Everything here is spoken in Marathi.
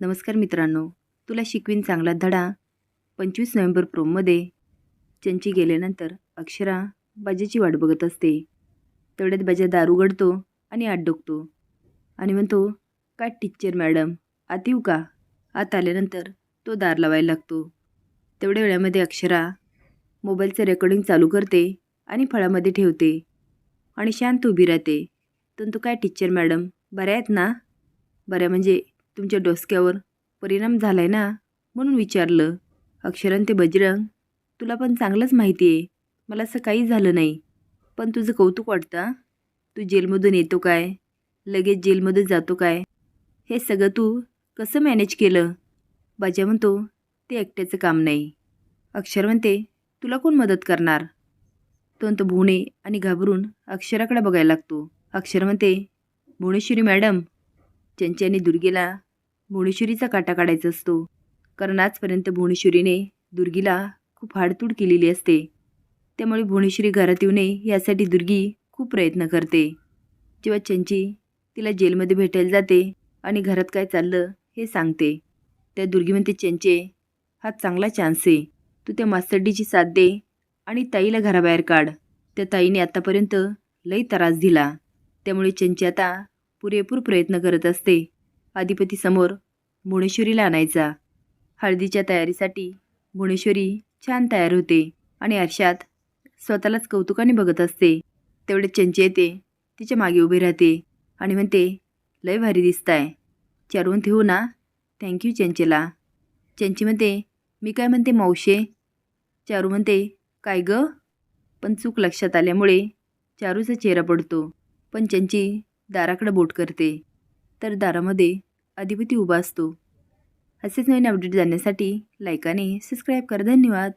नमस्कार मित्रांनो. तुला शिकवीन चांगला धडा. पंचवीस नोव्हेंबर प्रोममध्ये चंची गेल्यानंतर अक्षरा बाजाची वाट बघत असते. तेवढ्यात बाजा दारू उघडतो आणि आत डोकतो. आणि म्हणतो काय टीचर मॅडम आत येऊ का? आत आल्यानंतर तो दार लावायला लागतो. तेवढ्या वेळामध्ये अक्षरा मोबाईलचं रेकॉर्डिंग चालू करते आणि फळामध्ये ठेवते. आणि शांत उभी राहते. पण तो काय टीचर मॅडम? बऱ्या आहेत ना? बऱ्या म्हणजे तुमच्या डोसक्यावर परिणाम झाला आहे ना? म्हणून विचारलं. अक्षरन ते बजरंग तुला पण चांगलंच माहिती आहे मला असं काही झालं नाही. पण तुझं कौतुक वाटतं तू जेलमधून येतो काय? लगेच जेलमध्ये जातो काय? हे सगळं तू कसं मॅनेज केलं? बाजा म्हणतो ते एकट्याचं काम नाही. अक्षर म्हणते तुला कोण मदत करणार? तो भुणे आणि घाबरून अक्षराकडे बघायला लागतो. अक्षर म्हणते भुवनेश्वरी मॅडम चंची आणि दुर्गेला भुवनेश्वरीचा काटा काढायचा असतो. कारण आजपर्यंत भुवनेश्वरीने दुर्गीला खूप हाडतूड केलेली असते. त्यामुळे भुवनेश्वरी घरात येऊ नये यासाठी दुर्गी खूप प्रयत्न करते. जेव्हा चंची तिला जेलमध्ये भेटायला जाते आणि घरात काय चाललं हे सांगते. त्या दुर्गी म्हणते चंचे हा चांगला चान्स आहे. तू त्या मास्तरडीची साथ दे आणि ताईला घराबाहेर काढ. त्या ताईने आत्तापर्यंत लई त्रास दिला. त्यामुळे चंची आता पुरेपूर प्रयत्न करत असते. अधिपतीसमोर भुवनेश्वरीला आणायचा. हळदीच्या तयारीसाठी भुवनेश्वरी छान तयार होते आणि आरशात स्वतःलाच कौतुकाने बघत असते. तेवढे चंचे येते तिच्यामागे उभी राहते आणि म्हणते लय भारी दिसताय. चारून ठेवू ना. थँक्यू चंचेला. चंची म्हणते मी काय म्हणते मावशे? चारू म्हणते काय ग? पण चूक लक्षात आल्यामुळे चारूचा चेहरा पडतो. पण चंची दाराकडे बोट करते. तर दारामध्ये अधिपती उभा असतो. असेच नवीन अपडेट जाण्यासाठी आणि सबस्क्राईब करा. धन्यवाद.